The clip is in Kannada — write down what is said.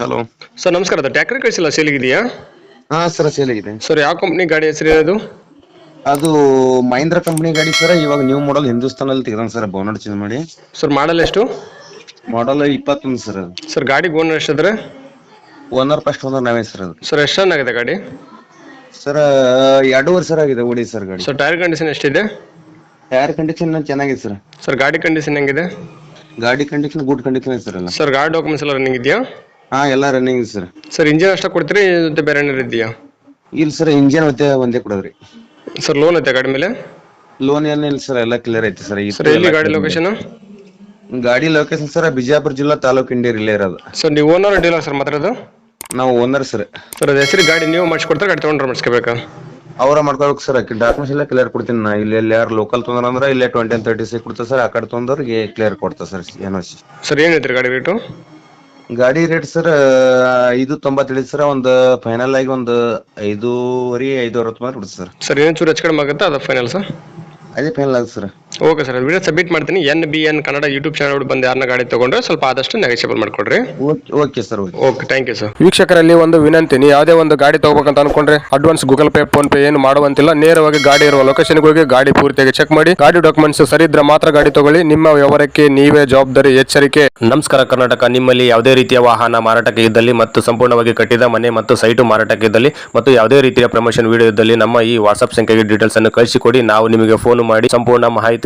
ಹಲೋ ಸರ್ ನಮಸ್ಕಾರ. ಅದು ಟ್ಯಾಕ್ರಿ ಕಳಿಸಿಲ್ಲ ಸೇಲಿಗಿದೆಯಾ ಹಾ ಸರ್ ಸೇಲಿಗಿದೆ ಸರ್ ಯಾವ ಕಂಪ್ನಿ ಗಾಡಿ ಹೆಸರು ಇರೋದು ಅದು ಮಹೀಂದ್ರ ಕಂಪ್ನಿ ಗಾಡಿ ಸರ್. ಇವಾಗ ನ್ಯೂ ಮಾಡೆಲ್ ಹಿಂದೂಸ್ತಾನ್ ಅಲ್ಲಿ ತೆಗೆದ ಸರ್ ಬೋನಟ್ ಚೇಂಜ್ ಮಾಡಿ. ಸರ್ ಮಾಡಲ್ ಎಷ್ಟು? ಮಾಡೆಲ್ ಇಪ್ಪತ್ತೊಂದು ಸರ್. ಅದು ಸರ್ ಗಾಡಿ ಓನರ್ ಎಷ್ಟಿದ್ರೆ ಓನರ್ ಫಸ್ಟ್ ಓನರ್ ನಾವೇ ಸರ್ ಅದು. ಸರ್ ಎಷ್ಟು ರನ್ ಆಗಿದೆ ಗಾಡಿ? ಸರ್ ಎರಡೂವರೆ ಸರ್ ಆಗಿದೆ ಓಡಿ ಸರ್ ಗಾಡಿ. ಸರ್ ಟೈರ್ ಕಂಡೀಷನ್ ಎಷ್ಟಿದೆ? ಟೈರ್ ಕಂಡೀಷನ್ ಚೆನ್ನಾಗಿದೆ ಸರ್. ಸರ್ ಗಾಡಿ ಕಂಡೀಷನ್ ಹೆಂಗಿದೆ? ಗಾಡಿ ಕಂಡೀಷನ್ ಗುಡ್ ಕಂಡೀಷನ್ ಇದೆ ಸರ್ ಸರ್ ಗಾಡಿ ಡಾಕ್ಯುಮೆಂಟ್ಸ್ ಎಲ್ಲ ರನ್ನಿಂಗ್ ಇದೆಯಾ? ಹಾ ಎಲ್ಲ ರನ್ನಿಂಗ್ ಸರ್ ಸರ್ ಇಂಜಿನ್ ಅಷ್ಟೇ ಕೊಡ್ತೀರಿ ಜೊತೆ ಬೇರೆ ಏನಾರು ಇದೆಯಾ? ಇಲ್ಲ ಸರ್ ಇಂಜಿನ್ ಮತ್ತೆ ಒಂದೇ ಕೊಡೋದ್ರಿ. ಸರ್ ಲೋನ್ ಐತೆ ಗಾಡಿ ಮೇಲೆ? ಲೋನ್ ಏನಿಲ್ಲ ಸರ್ ಎಲ್ಲ ಕ್ಲಿಯರ್ ಐತಿ ಸರ್ ಸರ್ ಎಲ್ಲಿ ಗಾಡಿ ಲೊಕೇಶನ್ ಗಾಡಿ ಲೊಕೇಶನ್ ಸರ್ ಬಿಜಾಪುರ ಜಿಲ್ಲಾ ತಾಲೂಕು ಇಂಡಿಯರ್ ಇಲ್ಲೇ ಇರೋದು. ಸರ್ ನೀವು ಓನರ್ ಡೀಲರ್ ಸರ್ ಮಾತಾಡೋದು ನಾವು ಓನರ್ ಸರ್ ಸರ್ ಅದು ಹೆಸರು ಗಾಡಿ ನೀವು ಮಾಡಿಸ್ಕೊಡ್ತಾರೆ ಗಾಡಿ ತಗೊಂಡ್ರೆ ಮಾಡಿಸ್ಕೋಬೇಕಾ? ಅವರೇ ಮಾಡ್ಕೋಬೇಕು ಸರ್ ಡಾಕ್ಯುಮೆಂಟ್ಸ್ ಎಲ್ಲ ಕ್ಲಿಯರ್ ಕೊಡ್ತೀನಿ ನಾ. ಇಲ್ಲಿ ಎಲ್ಲಿ ಯಾರು ಲೋಕಲ್ ತೊಂದ್ರೆ ಅಂದ್ರೆ ಇಲ್ಲೇ ಟ್ವೆಂಟಿ ತರ್ಟಿ ಕೊಡ್ತಾರೆ ಸರ್ ಆ ಕಡೆ ತೊಂದವ್ರಿಗೆ ಕ್ಲಿಯರ್ ಕೊಡ್ತಾರೆ ಸರ್ ಏನೋ ಸರ್ ಏನು ಹೇಳ್ತೀರಿ ಗಾಡಿ ರೇಟು ಗಾಡಿ ರೇಟ್ ಸರ್ ಐದು ತೊಂಬತ್ತೇಳು ಸರ್ ಒಂದು ಫೈನಲ್ ಆಗಿ ಒಂದು ಐದೂವರೆ ಐದು ಅರವತ್ತು ಮಾತ್ರ ಬಿಡುತ್ತೆ ಸರ್. ಸರ್ ಏನು ಚೂರು ಹೆಚ್ಚು ಕಡಿಮೆ ಆಗುತ್ತೆ ಅದು ಫೈನಲ್ ಸರ್ ಅದೇ ಫೈನಲ್ ಆಗುತ್ತೆ sir. Okay sir video submit ಮಾಡ್ತೀನಿ. N B N Kannada YouTube channel ಬಂದು ಯಾರನ್ನ ಗಾಡಿ ತಗೊಂಡ್ರೆ ಸ್ವಲ್ಪ ಆದಷ್ಟು negotiable ಮಾಡ್ಕೊಡ್ರಿ. Okay okay sir okay. Okay thank you sir ವೀಕ್ಷಕರಲ್ಲಿ ಒಂದು ವಿನಂತಿ ನೀವು ಯಾವುದೇ ಒಂದು ಗಾಡಿ ತಗೋಬೇಕಂತ ಅನ್ಕೊಂಡ್ರೆ advance Google Pay PhonePe ಏನು ಮಾಡುವಂತಿಲ್ಲ. ನೇರವಾಗಿ ಗಾಡಿ ಇರುವ ಲೊಕೇಶನ್ ಹೋಗಿ ಗಾಡಿ ಪೂರ್ತಿಯಾಗಿ ಚೆಕ್ ಮಾಡಿ. ಗಾಡಿ ಡಾಕ್ಯುಮೆಂಟ್ಸ್ ಸರಿ ಇದ್ರೆ ಮಾತ್ರ ಗಾಡಿ ತಗೊಳ್ಳಿ. ನಿಮ್ಮ ವ್ಯವಹಾರಕ್ಕೆ ನೀವೇ ಜವಾಬ್ದಾರಿ ಎಚ್ಚರಿಕೆ. ನಮಸ್ಕಾರ ಕರ್ನಾಟಕ. ನಿಮ್ಮಲ್ಲಿ ಯಾವುದೇ ರೀತಿಯ ವಾಹನ ಮಾರಾಟಕ್ಕೆ ಇದ್ದಲ್ಲಿ ಮತ್ತು ಸಂಪೂರ್ಣವಾಗಿ ಕಟ್ಟಿದ ಮನೆ ಮತ್ತು ಸೈಟು ಮಾರಾಟಕ್ಕೆ ಇದ್ದಲ್ಲಿ ಮತ್ತು ಯಾವುದೇ ರೀತಿಯ ಪ್ರಮೋಷನ್ ವಿಡಿಯೋ ಇದ್ದಲ್ಲಿ ನಮ್ಮ ಈ ವಾಟ್ಸ್ಆಪ್ ಸಂಖ್ಯೆಗೆ ಡೀಟೇಲ್ಸ್ ಅನ್ನು ಕಳಿಸಿಕೊಡಿ. ನಾವು ನಿಮಗೆ ಫೋನ್ ಮಾಡಿ ಸಂಪೂರ್ಣ ಮಾಹಿತಿ